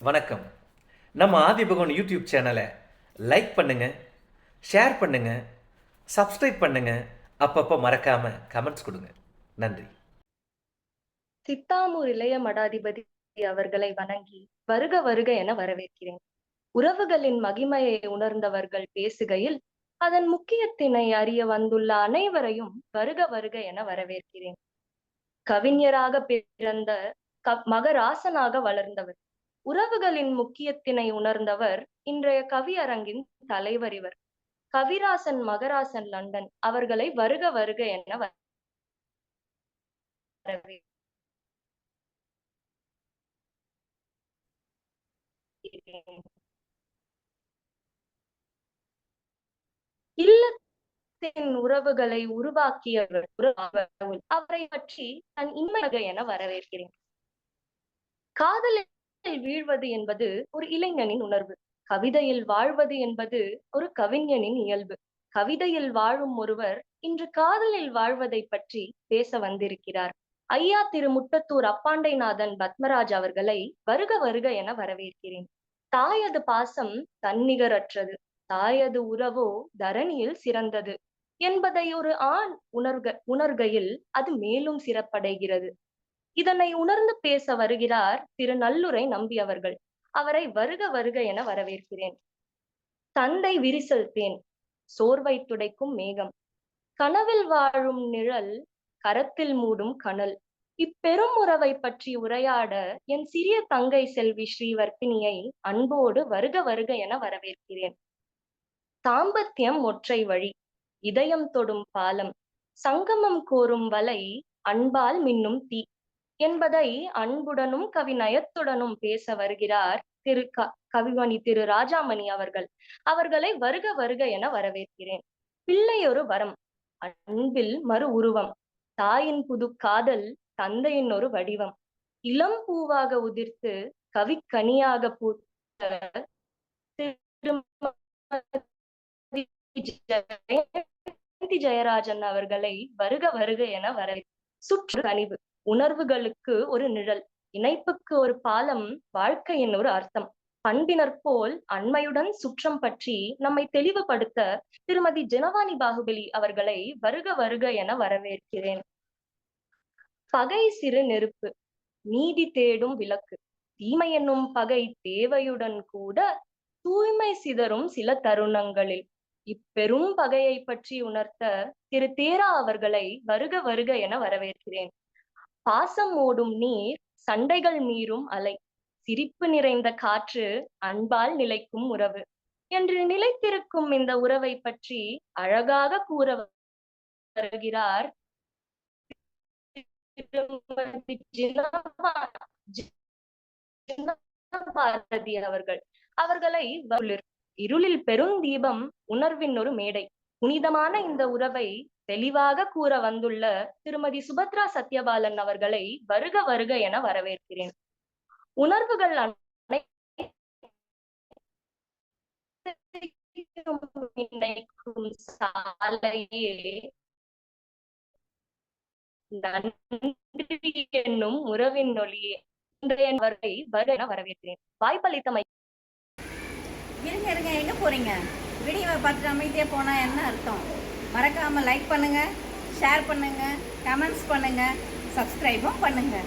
வணக்கம். நம்ம ஆதிபகவன் யூடியூப் சேனலை லைக் பண்ணுங்க ஷேர் பண்ணுங்க சப்ஸ்கிரைப் பண்ணுங்க அப்பப்போ மறக்காம கமெண்ட்ஸ் கொடுங்க. நன்றி. சித்தாமூர் இளைய மடாதிபதி அவர்களை வணங்கி வருக வருக என வரவேற்கிறேன். உறவுகளின் மகிமையை உணர்ந்தவர்கள் பேசுகையில் அதன் முக்கியத்தினை அறிய வந்துள்ள அனைவரையும் வருக வருக என வரவேற்கிறேன். கவிஞராக பிறந்த க- மகராசனாக வளர்ந்தவர். உறவுகளின் முக்கியத்தினை உணர்ந்தவர் இன்றைய கவியரங்கின் தலைவர் இவர் கவிராசன் மகராசன் லண்டன் அவர்களை வருக வருக என வரவேற்கிறேன் இல்லத்தின் உறவுகளை உருவாக்கியவர் அவரை பற்றி தன் இன்மையாக என வரவேற்கிறேன். காதலின் வீழ்வது என்பது ஒரு இளைஞனின் உணர்வு. கவிதையில் வாழ்வது என்பது ஒரு கவிஞனின் இயல்பு. கவிதையில் வாழும் ஒருவர் இன்று காதலில் வாழ்வதை பற்றி பேச வந்திருக்கிறார். ஐயா திரு முட்டத்தூர் அப்பாண்டைநாதன் பத்மராஜ் அவர்களை வருக வருக என வரவேற்கிறேன். தாயது பாசம் தன்னிகரற்றது. தாயது உறவோ தரணியில் சிறந்தது. என்பதை ஒரு ஆண் உணர்க உணர்கையில் அது மேலும் சிறப்படைகிறது. இதனை உணர்ந்து பேச வருகிறார் திரு நல்லுரை நம்பி அவர்கள் அவரை வருக வருக என வரவேற்கிறேன். தந்தை விரிசல் தேன் சோர்வை துடைக்கும் மேகம். கனவில் வாழும் நிழல் கரத்தில் மூடும் கனல். இப்பெரும் உறவை பற்றி உரையாட என் சிறிய தங்கை செல்வி ஸ்ரீவர்த்தினியை அன்போடு வருக வருக என வரவேற்கிறேன். தாம்பத்தியம் ஒற்றை வழி இதயம் தொடும் பாலம். சங்கமம் கோரும் வலை அன்பால் மின்னும் தீ. என்பதை அன்புடனும் கவிநயத்துடனும் பேச வருகிறார் திரு க கவிமணி திரு ராஜாமணி அவர்கள். அவர்களை வருக வருக என வரவேற்கிறேன். பிள்ளை ஒரு வரம் அன்பில் மறு உருவம் தாயின் புது காதல் தந்தையின் ஒரு வடிவம். இளம் பூவாக உதிர்த்து கவிக்கனியாக பூத்த திருமதி ஜெயராஜன் அவர்களை வருக வருக என வரவே சுற்று கனிவு. உணர்வுகளுக்கு ஒரு நிழல். இணைப்புக்கு ஒரு பாலம் வாழ்க்கையின் ஒரு அர்த்தம். பண்பினர் போல் அண்மையுடன் சுற்றம் பற்றி நம்மை தெளிவுபடுத்த திருமதி ஜனவாணி பாகுபலி அவர்களை வருக வருக என வரவேற்கிறேன். பகை சிறு நெருப்பு நீதி தேடும் விளக்கு தீமை என்னும் பகை தேவையுடன் கூட தூய்மை சிதறும் சில தருணங்களில். இப்பெரும் பகையை பற்றி உணர்த்த திரு தேரா அவர்களை வருக வருக என வரவேற்கிறேன். பாசம் ஓடும் நீர் சண்டைகள் மீறும் அலை. சிரிப்பு நிறைந்த காற்று அன்பால் நிலைக்கும் உறவு. என்று நிலைத்திருக்கும் இந்த உறவை பற்றி அழகாக கூற வருகிறார். பாரதி அவர்கள். அவர்களை இருளில் பெரும் தீபம் உணர்வின் ஒரு மேடை. புனிதமான இந்த உறவை தெளிவாக கூற வந்துள்ள திருமதி சுபத்ரா சத்யபாலன் அவர்களை வருக வருக என வரவேற்கிறேன். உணர்வுகள் இணைக்கும் சாலையே நன்றி என்னும் உறவின் நொழியே இன்றைய வருகை வருக என வரவேற்கிறேன். வாய்ப்பளித்தமை இருங்க இருங்க எங்க போறீங்க? வீடியோவை பார்த்துட்டு அமைதியாக போனால் என்ன அர்த்தம்? மறக்காமல் லைக் பண்ணுங்கள் ஷேர் பண்ணுங்கள் கமெண்ட்ஸ் பண்ணுங்கள் சப்ஸ்கிரைபும் பண்ணுங்கள்